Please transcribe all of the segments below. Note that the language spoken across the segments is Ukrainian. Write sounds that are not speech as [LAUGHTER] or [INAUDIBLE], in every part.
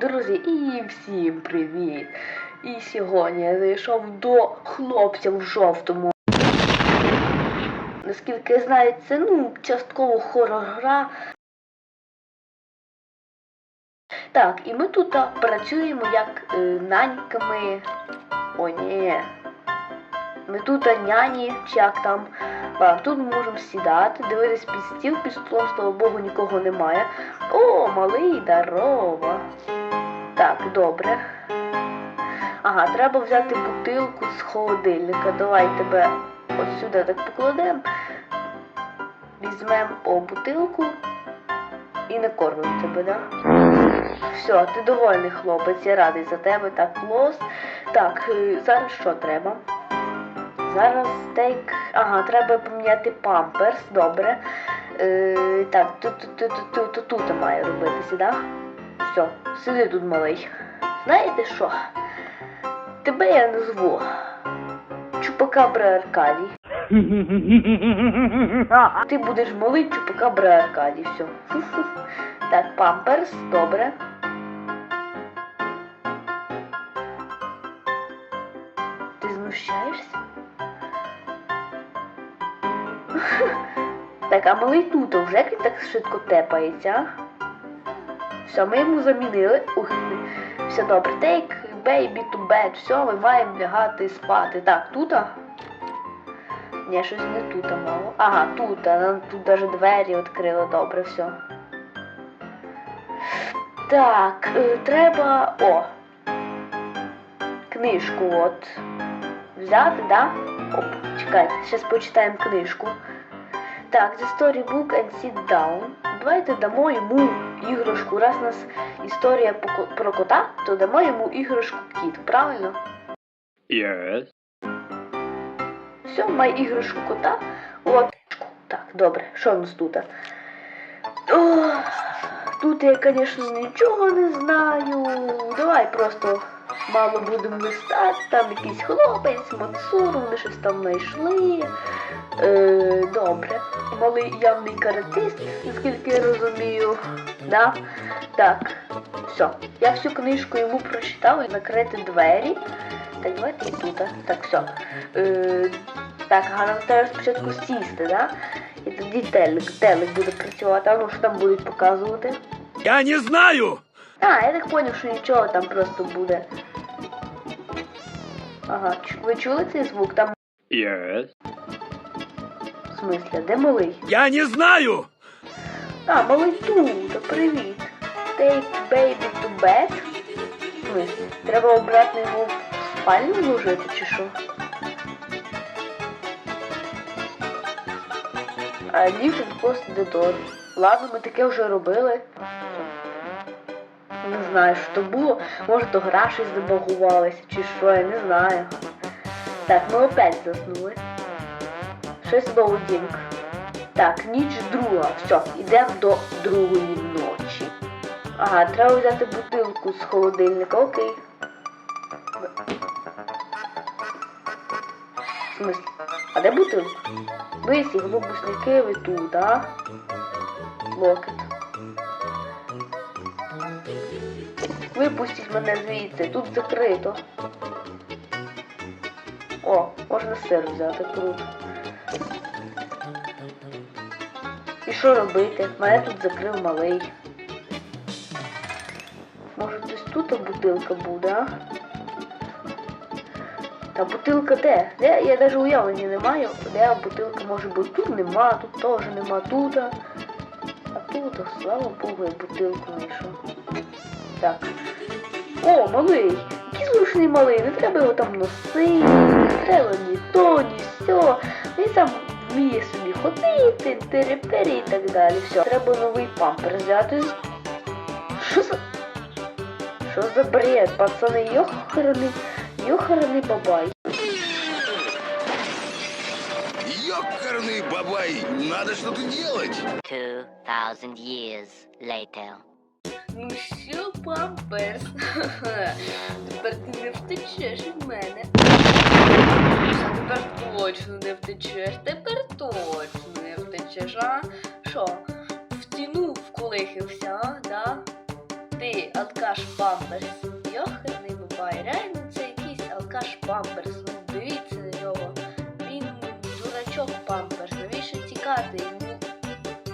Друзі, і всім привіт! І сьогодні я зайшов до хлопця в жовтому. Наскільки я знаю, це ну, частково хорор-гра. Так, і ми тут працюємо як е, наньками. О, ні. Ми тут няні, чи як там. Так, тут ми можемо сідати, дивитись під стіл, під столом, слава Богу, нікого немає. О, малий, здорово. Так, добре. Ага, треба взяти бутилку з холодильника. Давай тебе от сюди так покладемо. Візьмемо бутилку і накормимо тебе, да? Все, ти довольний хлопець, я радий за тебе. Так, клос. Так, е, зараз що треба? Зараз стейк. Ага, треба поміняти памперс, добре. Е, так, тут, тут, тут, тут, тут, тут має робитися, да? Все, сиди тут малий. Знаєте що? Тебе я назву Чупакабра Аркадій. [LAUGHS] Ти будеш малий Чупакабра Аркадій, все. [LAUGHS] Так, памперс, добре. Ти знущаєшся? [LAUGHS] Так, а малий тут вже він так швидко тепається, а? Все, ми йому замінили. Ух, все добре. Take baby to bed. Все, ми маємо лягати спати. Так, тут? Ні, щось не тут, мало. Ага, тут, тут навіть двері відкрили, добре, все. Так, е, треба. О! Книжку от. Взяти, да? Оп, чекайте, зараз почитаємо книжку. Так, the storybook and sit down. Давайте дамо йому іграшку. Раз у нас історія про кота, то дамо йому іграшку кіт, правильно? Yes. Все, май іграшку кота. От. Так, добре, що у нас тут? О, тут я, звісно, нічого не знаю. Давай просто мало будемо листати, там якийсь хлопець, Мацур, вони щось там знайшли. Е, добре. Малий явний каратист, наскільки я розумію. Да? Так, все. Я всю книжку йому прочитав і закрити двері. Так, давайте тут. Так, все. Е, так, ага, нам треба спочатку сісти, да? І тоді телек, телек буде працювати. А ну що там будуть показувати? Я не знаю! А, я так поняв, що нічого там просто буде. Ага, ви чули цей звук? Там Yes. Смислі, де малий? Я не знаю! А, малий тут, привіт. Take baby to bed. В смислі, треба обратно його в спальню вложити чи що? А close the door. Ладно, ми таке вже робили. Не знаю, що то було. Може то гра щось забагувалася, чи що, я не знаю. Так, ми опять заснули. Щось лоудінг. Так, ніч друга. Все, йдемо до другої ночі. Ага, треба взяти бутилку з холодильника, окей. В? А де бутилка? Висі, глобусники, ви тут, а? Локет. Випустіть мене звідси, тут закрито. О, можна сир взяти, круто. І що робити? Мене тут закрив малий. Може десь тут бутилка буде, а? Та бутилка де? Де? Я навіть уявлення не маю, де бутилка може бути. Тут нема, тут теж нема, тут. А тут, слава Богу, я бутилку знайшов. Так. О, малий! Який зручний малий, не треба його там носити, не треба ні то, ні сьо. Він сам вміє собі ходити, терепері і так далі. Все, треба новий пампер взяти. Що за. Що за бред, пацани, йоханий, йоханий бабай. Ёкарный бабай, надо что-то делать. 2,000 years later. Ну що, памперс? [LAUGHS] Тепер ти не втечеш алкаш Памперс. Йоханий бабай, реально це якийсь алкаш Памперс. Ну, дивіться на нього. Він дурачок Памперс. Навіщо тікати? Йому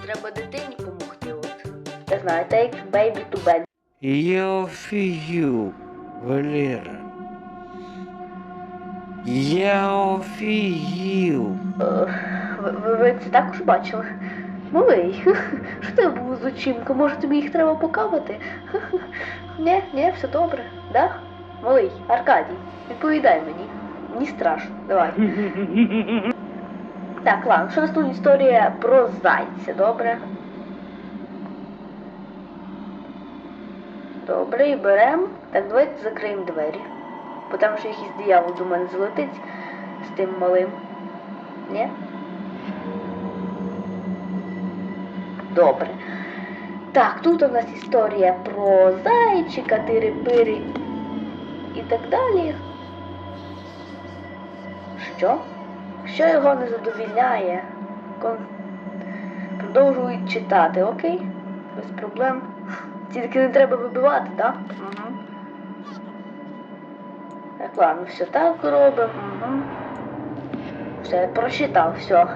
треба дитині помогти. От. Я знаю, take baby to bed. Я офігів, Валера. Я офігів. Ви, ви, ви це також бачили? Малий, [LAUGHS] що ти був з очімка? Може тобі їх треба покавати? [LAUGHS] Ні, ні, все добре, да? Малий, Аркадій, відповідай мені. Мені страшно, давай. [LAUGHS] Так, ладно, що у нас тут історія про зайця, добре? Добре, і беремо. Так, давайте закриємо двері. Бо там ще якийсь диявол до мене залетить з тим малим. Ні? Добре. Так, тут у нас історія про зайчика, тири-пири і так далі. Що? Що його не задовільняє? Кон... Продовжують читати, окей? Без проблем. Тільки не треба вибивати, так? Угу. Так, ладно, все так робимо. Угу. Все, я прочитав, все.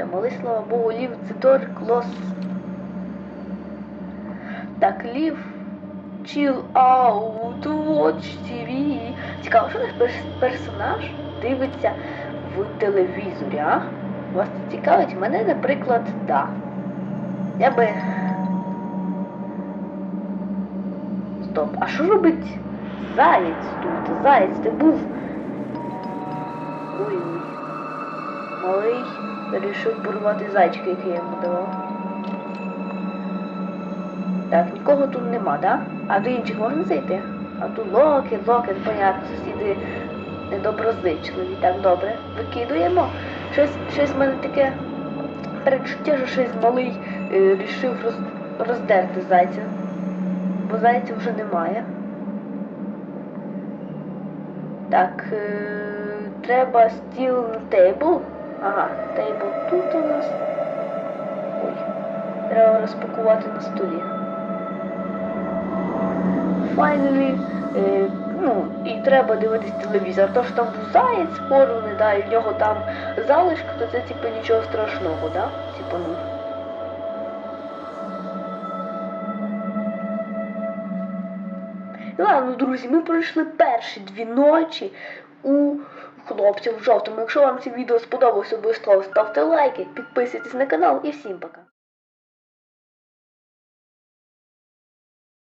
Все, моли, слава Богу, лів цитор клос. Так, лів chill out, watch TV. Цікаво, що наш перс- персонаж дивиться в телевізорі, а? Вас це цікавить? Мене, наприклад, да. Я би. Стоп, а що робить заєць тут? Заєць, ти був. Вирішив порвати зайчика, який я йому давав. Так, нікого тут нема, да? А до інших можна зайти? А тут локи, локи, понятно, сусіди недоброзичливі. Так, добре. Викидуємо. Щось, щось в мене таке перечуття, що щось малий е, рішив роз, роздерти зайця. Бо зайця вже немає. Так, е, треба стіл тейбл. Ага, тейбл тут у нас. Ой. Треба розпакувати на столі. Finally, е, ну, і треба дивитись телевізор. То що там був заєць порваний, да, і в нього там залишки, то це типу нічого страшного, да? Типу, ну. Ладно, друзі, ми пройшли перші дві ночі хлопців в. Якщо вам це відео сподобалось, обов'язково ставте лайки, підписуйтесь на канал і всім пока.